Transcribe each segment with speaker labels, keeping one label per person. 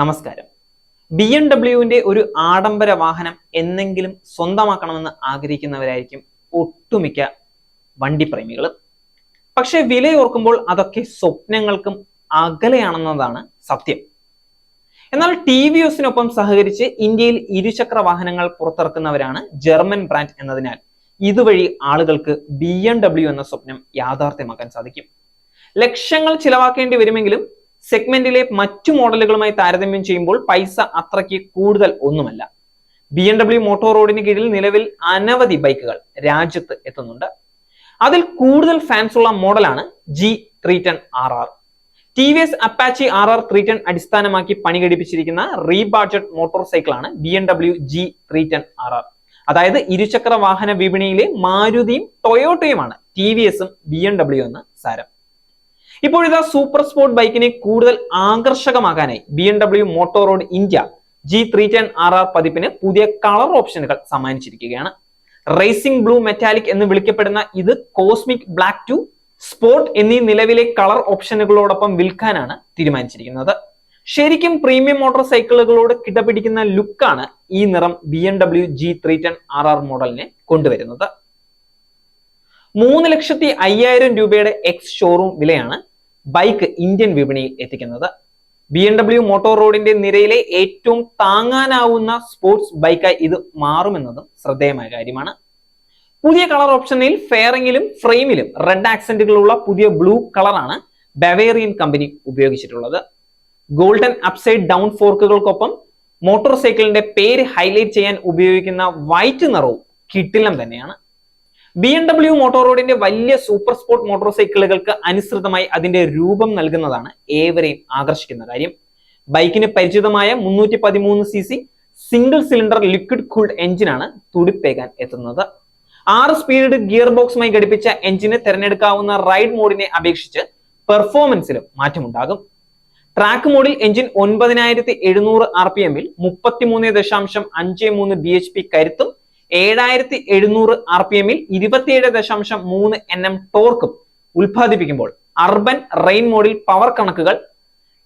Speaker 1: നമസ്കാരം. B M ഡബ്ല്യുവിന്റെ ഒരു ആഡംബര വാഹനം എന്നെങ്കിലും സ്വന്തമാക്കണമെന്ന് ആഗ്രഹിക്കുന്നവരായിരിക്കും ഒട്ടുമിക്ക വണ്ടി പ്രേമികളും. പക്ഷെ വിലയോർക്കുമ്പോൾ അതൊക്കെ സ്വപ്നങ്ങൾക്കും അകലെയാണെന്നതാണ് സത്യം. എന്നാൽ ടി വി എസിനൊപ്പം സഹകരിച്ച് ഇന്ത്യയിൽ ഇരുചക്ര വാഹനങ്ങൾ പുറത്തിറക്കുന്നവരാണ് ജർമ്മൻ ബ്രാൻഡ് എന്നതിനാൽ ഇതുവഴി ആളുകൾക്ക് ബി എം ഡബ്ല്യു എന്ന സ്വപ്നം യാഥാർത്ഥ്യമാക്കാൻ സാധിക്കും. ലക്ഷങ്ങൾ ചിലവാക്കേണ്ടി വരുമെങ്കിലും സെഗ്മെന്റിലെ മറ്റു മോഡലുകളുമായി താരതമ്യം ചെയ്യുമ്പോൾ പൈസ അത്രയ്ക്ക് കൂടുതൽ ഒന്നുമല്ല. ബി എം ഡബ്ല്യു മോട്ടോർ റോഡിന് കീഴിൽ നിലവിൽ അനവധി ബൈക്കുകൾ രാജ്യത്ത് എത്തുന്നുണ്ട്. അതിൽ കൂടുതൽ ഫാൻസ് ഉള്ള മോഡലാണ് G three ten R R T V S Apache R R three ten അടിസ്ഥാനമാക്കി പണികടിപ്പിച്ചിരിക്കുന്ന റീബാഡ്ജറ്റ് മോട്ടോർ സൈക്കിളാണ് B M W G three ten R R അതായത് ഇരുചക്ര വാഹന വിപണിയിലെ മാരുതിയും ടൊയോട്ടയുമാണ് ടി വി എസും ബി എം ഡബ്ല്യു എന്ന് സാരം. ഇപ്പോഴിതാ സൂപ്പർ സ്പോർട്ട് ബൈക്കിനെ കൂടുതൽ ആകർഷകമാക്കാനായി B M W Motorrad India G three ten R R പതിപ്പിന് പുതിയ കളർ ഓപ്ഷനുകൾ സമ്മാനിച്ചിരിക്കുകയാണ്. റേസിംഗ് ബ്ലൂ മെറ്റാലിക് എന്ന് വിളിക്കപ്പെടുന്ന ഇത് കോസ്മിക് ബ്ലാക്ക് ടു സ്പോർട്ട് എന്നീ നിലവിലെ കളർ ഓപ്ഷനുകളോടൊപ്പം വിൽക്കാനാണ് തീരുമാനിച്ചിരിക്കുന്നത്. ശരിക്കും പ്രീമിയം മോട്ടോർ സൈക്കിളുകളോട് കിടപിടിക്കുന്ന ലുക്കാണ് ഈ നിറം B M W G three ten R R മോഡലിനെ കൊണ്ടുവരുന്നത്. മൂന്ന് ലക്ഷത്തി അയ്യായിരം രൂപയുടെ എക്സ് ഷോറൂം വിലയാണ് ബൈക്ക് ഇന്ത്യൻ വിപണിയിൽ എത്തിക്കുന്നത്. ബി എം ഡബ്ല്യു മോട്ടോർ റോഡിന്റെ നിരയിലെ ഏറ്റവും താങ്ങാനാവുന്ന സ്പോർട്സ് ബൈക്കായി ഇത് മാറുമെന്നതും ശ്രദ്ധേയമായ കാര്യമാണ്. പുതിയ കളർ ഓപ്ഷനിൽ ഫെയറിംഗിലും ഫ്രെയിമിലും റെഡ് ആക്സെന്റുകളുള്ള പുതിയ ബ്ലൂ കളറാണ് ബവേറിയൻ കമ്പനി ഉപയോഗിച്ചിട്ടുള്ളത്. ഗോൾഡൻ അപ്സൈഡ് ഡൗൺ ഫോർക്കുകൾക്കൊപ്പം മോട്ടോർ സൈക്കിളിന്റെ പേര് ഹൈലൈറ്റ് ചെയ്യാൻ ഉപയോഗിക്കുന്ന വൈറ്റ് നിറവും കിട്ടിലം തന്നെയാണ്. ബി എം ഡബ്ല്യു മോട്ടോർ റോഡിന്റെ വലിയ സൂപ്പർ സ്പോർട്ട് മോട്ടോർ സൈക്കിളുകൾക്ക് അനുസൃതമായി അതിന്റെ രൂപം നൽകുന്നതാണ് ഏവരെയും ആകർഷിക്കുന്ന കാര്യം. ബൈക്കിന് പരിചിതമായ മുന്നൂറ്റി പതിമൂന്ന് C C single cylinder liquid cooled എഞ്ചിനാണ് തുടിപ്പേകാൻ എത്തുന്നത്. ആറ് സ്പീഡ് ഗിയർ ബോക്സുമായി ഘടിപ്പിച്ച എഞ്ചിന് തിരഞ്ഞെടുക്കാവുന്ന റൈഡ് മോഡിനെ അപേക്ഷിച്ച് പെർഫോമൻസിലും മാറ്റമുണ്ടാകും. ട്രാക്ക് മോഡിൽ എഞ്ചിൻ ഒൻപതിനായിരത്തി എഴുന്നൂറ് ആർ പി എമ്മിൽ മുപ്പത്തിമൂന്ന് ദശാംശം അഞ്ച് മൂന്ന് ബി എച്ച് പി കരുത്തും ഏഴായിരത്തി എഴുന്നൂറ് ആർ പി എമ്മിൽ ഇരുപത്തിയേഴ് ദശാംശം മൂന്ന് എൻ എം ടോർക്കും ഉൽപ്പാദിപ്പിക്കുമ്പോൾ അർബൻ റെയിൻ മോഡിൽ പവർ കണക്കുകൾ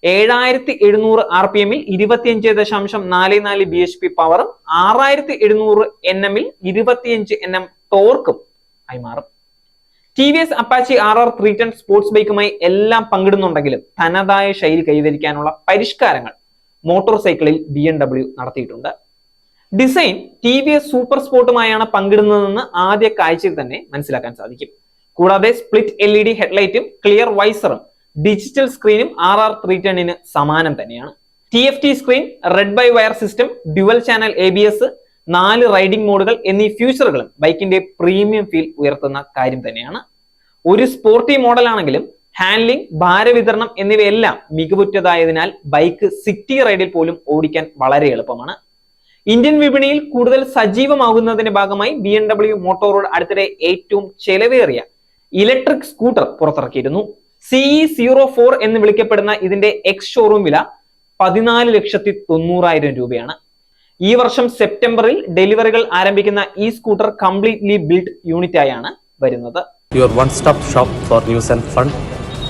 Speaker 1: ഏഴായിരത്തി എഴുന്നൂറ് ആർ പി എമ്മിൽ ഇരുപത്തിയഞ്ച് ദശാംശം നാല് നാല് ബി എച്ച് പി പവറും ആറായിരത്തി എഴുന്നൂറ് എൻ എമ്മിൽ ഇരുപത്തിയഞ്ച് എൻ എം ടോർക്കും ആയി മാറും. T V S Apache R R three ten sports ബൈക്കുമായി എല്ലാം പങ്കിടുന്നുണ്ടെങ്കിലും തനതായ ശൈലി കൈവരിക്കാനുള്ള പരിഷ്കാരങ്ങൾ മോട്ടോർ സൈക്കിളിൽ ബി എം ഡബ്ല്യു നടത്തിയിട്ടുണ്ട്. Design T V S super സ്പോർട്ടുമായാണ് പങ്കിടുന്നതെന്ന് ആദ്യ കാഴ്ചയിൽ തന്നെ മനസ്സിലാക്കാൻ സാധിക്കും. കൂടാതെ സ്പ്ലിറ്റ് എൽ ഇ ഡി ഹെഡ്ലൈറ്റും ക്ലിയർ വൈസറും ഡിജിറ്റൽ സ്ക്രീനും ആർ ആർ ത്രീ ടെണ്ണിന് സമാനം തന്നെയാണ്. T F T screen ride by wire system dual channel A B S നാല് റൈഡിംഗ് മോഡുകൾ എന്നീ ഫ്യൂച്ചറുകളും ബൈക്കിന്റെ പ്രീമിയം ഫീൽ ഉയർത്തുന്ന കാര്യം തന്നെയാണ്. ഒരു സ്പോർട്ടി മോഡലാണെങ്കിലും ഹാൻഡ്ലിംഗ് ഭാരവിതരണം എന്നിവയെല്ലാം മികവുറ്റതായതിനാൽ ബൈക്ക് സിറ്റി റൈഡിൽ പോലും ഓടിക്കാൻ വളരെ എളുപ്പമാണ്. ഇന്ത്യൻ വിപണിയിൽ കൂടുതൽ സജീവമാകുന്നതിന്റെ ഭാഗമായി B M W Motorrad അടുത്തിടെ ഏറ്റവും ചെലവേറിയ ഇലക്ട്രിക് സ്കൂട്ടർ പുറത്തിറക്കിയിരുന്നു. സിഇ സീറോ ഫോർ എന്ന് വിളിക്കപ്പെടുന്ന ഇതിന്റെ എക്സ് ഷോറൂം വില പതിനാല് ലക്ഷത്തി തൊണ്ണൂറായിരം രൂപയാണ്. ഈ വർഷം സെപ്റ്റംബറിൽ ഡെലിവറികൾ ആരംഭിക്കുന്ന ഈ സ്കൂട്ടർ കംപ്ലീറ്റ്ലി ബിൽഡ് യൂണിറ്റായാണ് വരുന്നത്.
Speaker 2: Your one stop shop for news and fun.